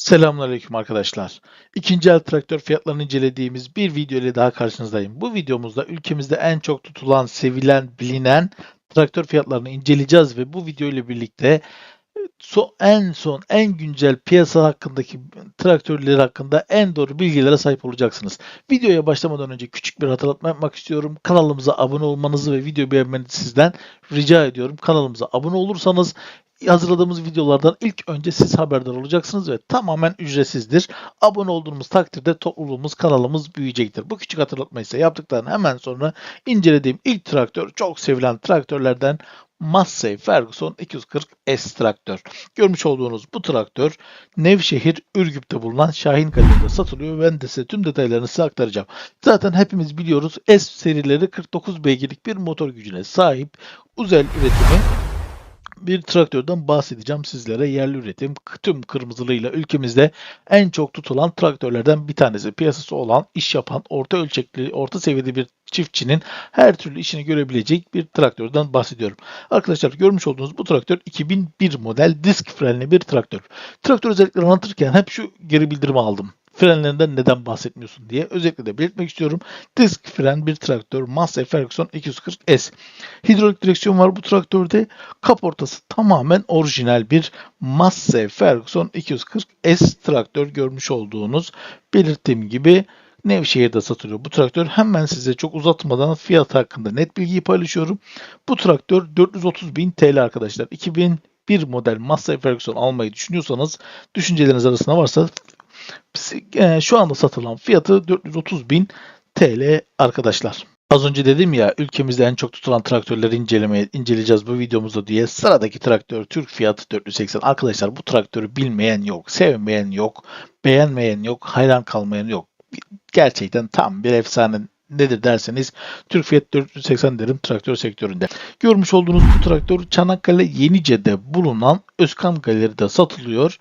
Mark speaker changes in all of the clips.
Speaker 1: Selamünaleyküm arkadaşlar. İkinci el traktör fiyatlarını incelediğimiz bir video ile daha karşınızdayım. Bu videomuzda ülkemizde en çok tutulan, sevilen, bilinen traktör fiyatlarını inceleyeceğiz ve bu video ile birlikte son, en son, en güncel piyasa hakkındaki traktörler hakkında en doğru bilgilere sahip olacaksınız. Videoya başlamadan önce küçük bir hatırlatma yapmak istiyorum. Kanalımıza abone olmanızı ve videoyu beğenmenizi sizden rica ediyorum. Kanalımıza abone olursanız hazırladığımız videolardan ilk önce siz haberdar olacaksınız ve tamamen ücretsizdir. Abone olduğumuz takdirde topluluğumuz, kanalımız büyüyecektir. Bu küçük hatırlatmayı ise yaptıktan hemen sonra incelediğim ilk traktör çok sevilen traktörlerden Massey Ferguson 240S traktör. Görmüş olduğunuz bu traktör Nevşehir Ürgüp'te bulunan Şahin Galeri'de satılıyor ben de size tüm detaylarını size aktaracağım. Zaten hepimiz biliyoruz S serileri 49 beygirlik bir motor gücüne sahip Uzel üretimi bir traktörden bahsedeceğim sizlere. Yerli üretim tüm kırmızılığıyla ülkemizde en çok tutulan traktörlerden bir tanesi. Piyasası olan, iş yapan, orta ölçekli, orta seviyede bir çiftçinin her türlü işini görebilecek bir traktörden bahsediyorum. Arkadaşlar görmüş olduğunuz bu traktör 2001 model disk frenli bir traktör. Traktör özellikleri anlatırken hep şu geri bildirimi aldım frenlerinden neden bahsetmiyorsun diye özellikle de belirtmek istiyorum. Disk fren bir traktör Massey Ferguson 240S. Hidrolik direksiyon var bu traktörde. Kaportası tamamen orijinal bir Massey Ferguson 240S traktör görmüş olduğunuz belirttiğim gibi Nevşehir'de satılıyor. Bu traktör hemen size çok uzatmadan fiyat hakkında net bilgiyi paylaşıyorum. Bu traktör 430 bin TL arkadaşlar. 2001 model Massey Ferguson almayı düşünüyorsanız düşünceleriniz arasında varsa şu anda satılan fiyatı 430 bin TL arkadaşlar. Az önce dedim ya ülkemizde en çok tutulan traktörleri incelemeye, inceleyeceğiz bu videomuzda diye. Sıradaki traktör Türk fiyatı 480. Arkadaşlar bu traktörü bilmeyen yok, sevmeyen yok, beğenmeyen yok, hayran kalmayan yok. Gerçekten tam bir efsane nedir derseniz Türk Fiyat 480 derim traktör sektöründe. Görmüş olduğunuz bu traktör Çanakkale Yenice'de bulunan Özkan Galeri'de satılıyor.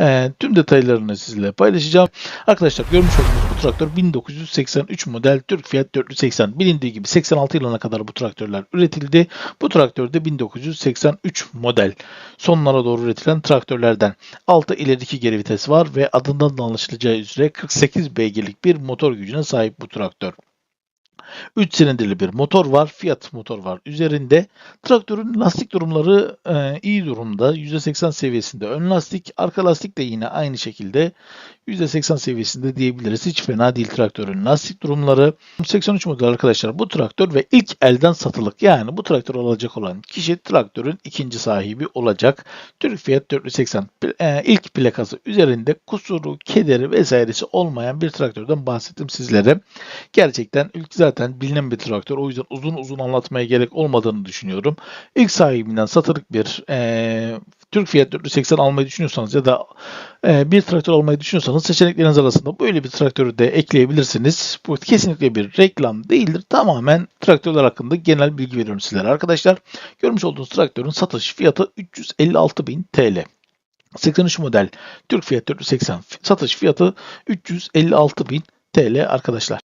Speaker 1: E, tüm detaylarını sizinle paylaşacağım. Arkadaşlar görmüş olduğunuz bu traktör 1983 model Türk Fiat 480. Bilindiği gibi 86 yılına kadar bu traktörler üretildi. Bu traktör de 1983 model. Sonlara doğru üretilen traktörlerden. 6 ileriki geri vites var ve adından da anlaşılacağı üzere 48 beygirlik bir motor gücüne sahip bu traktör. 3 silindirli bir motor var. Fiat motor var üzerinde. Traktörün lastik durumları e, iyi durumda. %80 seviyesinde ön lastik. Arka lastik de yine aynı şekilde %80 seviyesinde diyebiliriz. Hiç fena değil traktörün lastik durumları. 83 model arkadaşlar bu traktör ve ilk elden satılık. Yani bu traktör alacak olan kişi traktörün ikinci sahibi olacak. Türk Fiat 480 e, ilk plakası üzerinde kusuru, kederi vesairesi olmayan bir traktörden bahsettim sizlere. Gerçekten ilk zaten bilinen bir traktör. O yüzden uzun uzun anlatmaya gerek olmadığını düşünüyorum. İlk sahibinden satılık bir e, Türk Fiat 480 almayı düşünüyorsanız ya da e, bir traktör almayı düşünüyorsanız seçenekleriniz arasında böyle bir traktörü de ekleyebilirsiniz. Bu kesinlikle bir reklam değildir. Tamamen traktörler hakkında genel bilgi veriyorum sizlere arkadaşlar. Görmüş olduğunuz traktörün satış fiyatı 356.000 TL. 83 model Türk Fiat 480 satış fiyatı 356.000 TL arkadaşlar.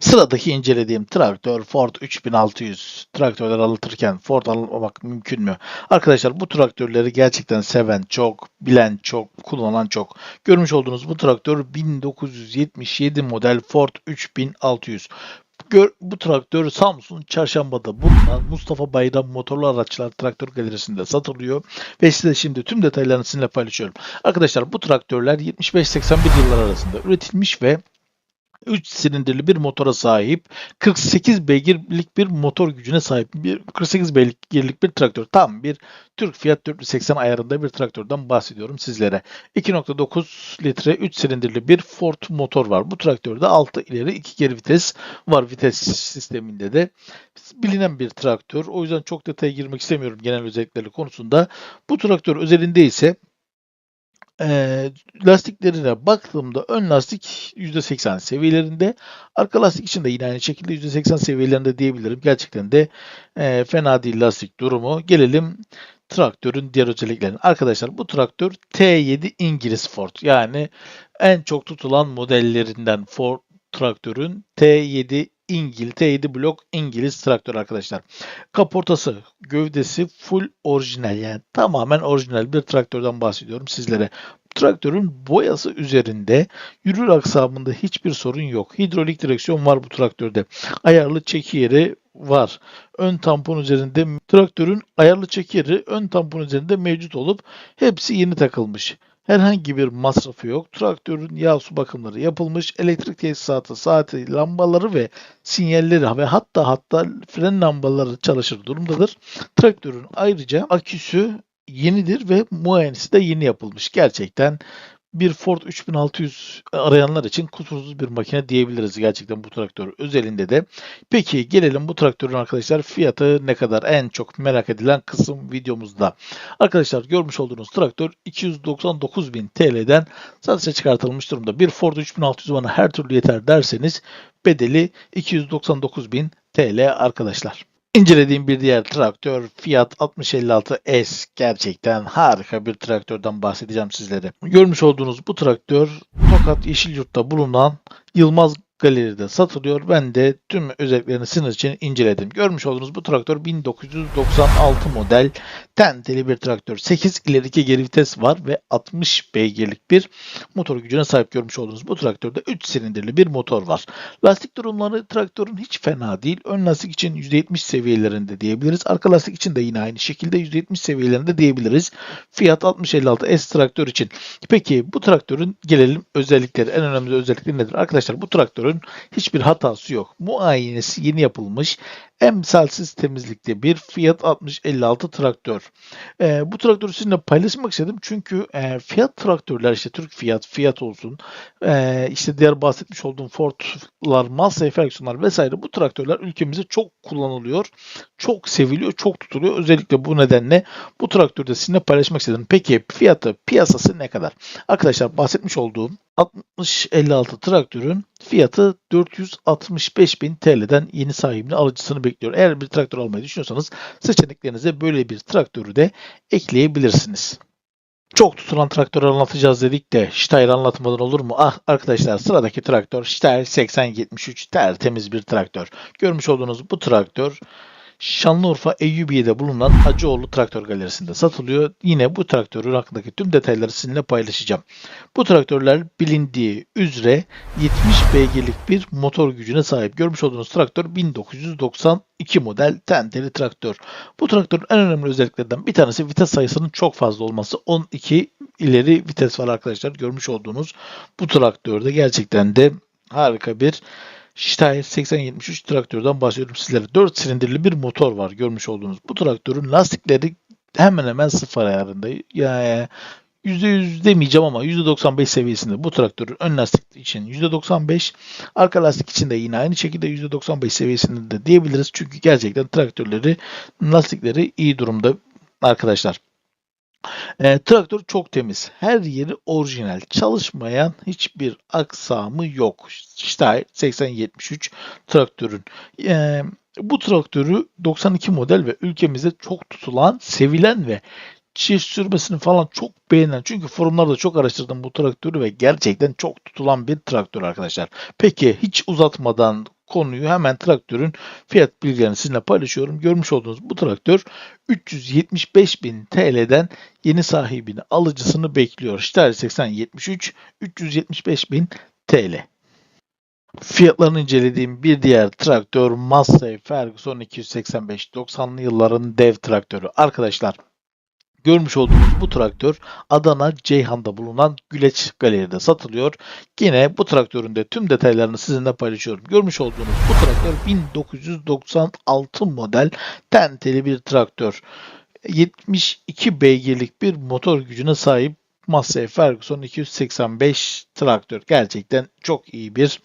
Speaker 1: Sıradaki incelediğim traktör Ford 3600. Traktörler alırken Ford almak mümkün mü? Arkadaşlar bu traktörleri gerçekten seven çok, bilen çok, kullanan çok. Görmüş olduğunuz bu traktör 1977 model Ford 3600. Gör, bu traktör Samsun Çarşamba'da bulunan Mustafa Bayram Motorlu Araçlar Traktör Galerisi'nde satılıyor ve size şimdi tüm detaylarını sizinle paylaşıyorum. Arkadaşlar bu traktörler 75-81 yıllar arasında üretilmiş ve 3 silindirli bir motora sahip. 48 beygirlik bir motor gücüne sahip. Bir 48 beygirlik bir traktör. Tam bir Türk Fiat 480 ayarında bir traktörden bahsediyorum sizlere. 2.9 litre 3 silindirli bir Ford motor var. Bu traktörde 6 ileri 2 geri vites var vites sisteminde de. Bilinen bir traktör. O yüzden çok detaya girmek istemiyorum genel özellikleri konusunda. Bu traktör özelinde ise e, lastiklerine baktığımda ön lastik %80 seviyelerinde. Arka lastik için de yine aynı şekilde %80 seviyelerinde diyebilirim. Gerçekten de e, fena değil lastik durumu. Gelelim traktörün diğer özelliklerine. Arkadaşlar bu traktör T7 İngiliz Ford. Yani en çok tutulan modellerinden Ford traktörün T7 İngil T7 blok İngiliz traktör arkadaşlar. Kaportası, gövdesi full orijinal yani tamamen orijinal bir traktörden bahsediyorum sizlere. Traktörün boyası üzerinde yürür aksamında hiçbir sorun yok. Hidrolik direksiyon var bu traktörde. Ayarlı çeki yeri var. Ön tampon üzerinde traktörün ayarlı çeki yeri ön tampon üzerinde mevcut olup hepsi yeni takılmış. Herhangi bir masrafı yok. Traktörün yağ su bakımları yapılmış. Elektrik tesisatı, saati, lambaları ve sinyalleri ve hatta hatta fren lambaları çalışır durumdadır. Traktörün ayrıca aküsü yenidir ve muayenesi de yeni yapılmış. Gerçekten bir Ford 3600 arayanlar için kusursuz bir makine diyebiliriz gerçekten bu traktör özelinde de. Peki gelelim bu traktörün arkadaşlar fiyatı ne kadar en çok merak edilen kısım videomuzda. Arkadaşlar görmüş olduğunuz traktör 299.000 TL'den satışa çıkartılmış durumda. Bir Ford 3600 bana her türlü yeter derseniz bedeli 299.000 TL arkadaşlar. İncelediğim bir diğer traktör Fiat 6056S gerçekten harika bir traktörden bahsedeceğim sizlere. Görmüş olduğunuz bu traktör Tokat Yeşilyurt'ta bulunan Yılmaz galeride satılıyor. Ben de tüm özelliklerini sınır için inceledim. Görmüş olduğunuz bu traktör 1996 model tenteli bir traktör. 8 ileriki geri vites var ve 60 beygirlik bir motor gücüne sahip görmüş olduğunuz bu traktörde 3 silindirli bir motor var. Lastik durumları traktörün hiç fena değil. Ön lastik için %70 seviyelerinde diyebiliriz. Arka lastik için de yine aynı şekilde %70 seviyelerinde diyebiliriz. Fiat 6056 S traktör için. Peki bu traktörün gelelim özellikleri. En önemli özellikleri nedir? Arkadaşlar bu traktörün hiçbir hatası yok. Muayenesi yeni yapılmış emsalsiz temizlikte bir Fiat 6056 traktör. E, bu traktörü sizinle paylaşmak istedim çünkü e, Fiat traktörler işte Türk Fiat, Fiat olsun, e, işte diğer bahsetmiş olduğum Ford'lar, Mazda Ferguson'lar vesaire bu traktörler ülkemizde çok kullanılıyor, çok seviliyor, çok tutuluyor. Özellikle bu nedenle bu traktörü de sizinle paylaşmak istedim. Peki fiyatı, piyasası ne kadar? Arkadaşlar bahsetmiş olduğum 6056 traktörün fiyatı 465.000 TL'den yeni sahibini alıcısını bekliyor. Eğer bir traktör almayı düşünüyorsanız seçeneklerinize böyle bir traktörü de ekleyebilirsiniz. Çok tutulan traktörü anlatacağız dedik de Steyr anlatmadan olur mu? Ah arkadaşlar sıradaki traktör Steyr 8073 tertemiz bir traktör. Görmüş olduğunuz bu traktör Şanlıurfa Eyyubiye'de bulunan Hacıoğlu Traktör Galerisi'nde satılıyor. Yine bu traktörün hakkındaki tüm detayları sizinle paylaşacağım. Bu traktörler bilindiği üzere 70 beygirlik bir motor gücüne sahip. Görmüş olduğunuz traktör 1992 model tenteli traktör. Bu traktörün en önemli özelliklerinden bir tanesi vites sayısının çok fazla olması. 12 ileri vites var arkadaşlar. Görmüş olduğunuz bu traktörde gerçekten de harika bir Steyr 8073 traktörden bahsediyorum sizlere. 4 silindirli bir motor var görmüş olduğunuz. Bu traktörün lastikleri hemen hemen sıfır ayarında. Yani %100 demeyeceğim ama %95 seviyesinde bu traktörün ön lastik için %95, arka lastik için de yine aynı şekilde %95 seviyesinde de diyebiliriz. Çünkü gerçekten traktörleri lastikleri iyi durumda arkadaşlar. E, traktör çok temiz. Her yeri orijinal. Çalışmayan hiçbir aksamı yok. Steyr 8073 traktörün. E, bu traktörü 92 model ve ülkemizde çok tutulan, sevilen ve çift sürmesini falan çok beğenen. Çünkü forumlarda çok araştırdım bu traktörü ve gerçekten çok tutulan bir traktör arkadaşlar. Peki hiç uzatmadan konuyu hemen traktörün fiyat bilgilerini sizinle paylaşıyorum. Görmüş olduğunuz bu traktör 375.000 TL'den yeni sahibini alıcısını bekliyor. Steyr 8073 375.000 TL. Fiyatlarını incelediğim bir diğer traktör Massey Ferguson 285 90'lı yılların dev traktörü. Arkadaşlar Görmüş olduğunuz bu traktör Adana Ceyhan'da bulunan Güleç Galeri'de satılıyor. Yine bu traktörün de tüm detaylarını sizinle paylaşıyorum. Görmüş olduğunuz bu traktör 1996 model tenteli bir traktör. 72 beygirlik bir motor gücüne sahip Massey Ferguson 285 traktör. Gerçekten çok iyi bir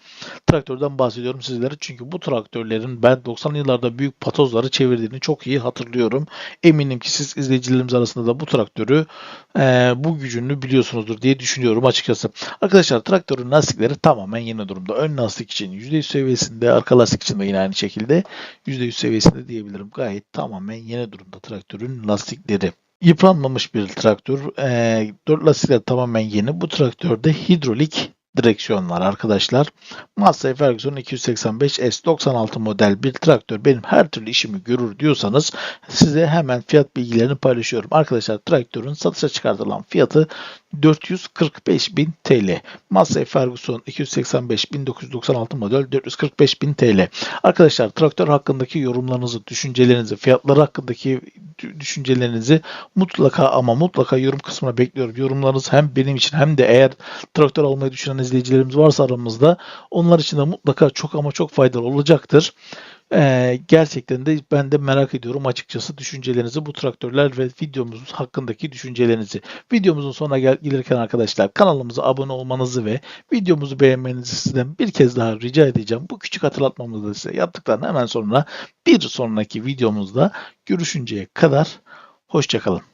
Speaker 1: traktörden bahsediyorum sizlere. Çünkü bu traktörlerin ben 90'lı yıllarda büyük patozları çevirdiğini çok iyi hatırlıyorum. Eminim ki siz izleyicilerimiz arasında da bu traktörü e, bu gücünü biliyorsunuzdur diye düşünüyorum açıkçası. Arkadaşlar traktörün lastikleri tamamen yeni durumda. Ön lastik için %100 seviyesinde, arka lastik için de yine aynı şekilde %100 seviyesinde diyebilirim. Gayet tamamen yeni durumda traktörün lastikleri yıpranmamış bir traktör. E, dört lastikler tamamen yeni. Bu traktörde hidrolik direksiyonlar arkadaşlar. Massey Ferguson 285 S96 model bir traktör benim her türlü işimi görür diyorsanız size hemen fiyat bilgilerini paylaşıyorum. Arkadaşlar traktörün satışa çıkartılan fiyatı 445.000 TL. Massey Ferguson 285 1996 model 445.000 TL. Arkadaşlar traktör hakkındaki yorumlarınızı, düşüncelerinizi, fiyatları hakkındaki düşüncelerinizi mutlaka ama mutlaka yorum kısmına bekliyorum. Yorumlarınız hem benim için hem de eğer traktör almayı düşünen izleyicilerimiz varsa aramızda onlar için de mutlaka çok ama çok faydalı olacaktır. Ee, gerçekten de ben de merak ediyorum açıkçası düşüncelerinizi bu traktörler ve videomuz hakkındaki düşüncelerinizi. Videomuzun sonuna gel gelirken arkadaşlar kanalımıza abone olmanızı ve videomuzu beğenmenizi sizden bir kez daha rica edeceğim. Bu küçük hatırlatmamızı da size yaptıktan hemen sonra bir sonraki videomuzda görüşünceye kadar hoşçakalın.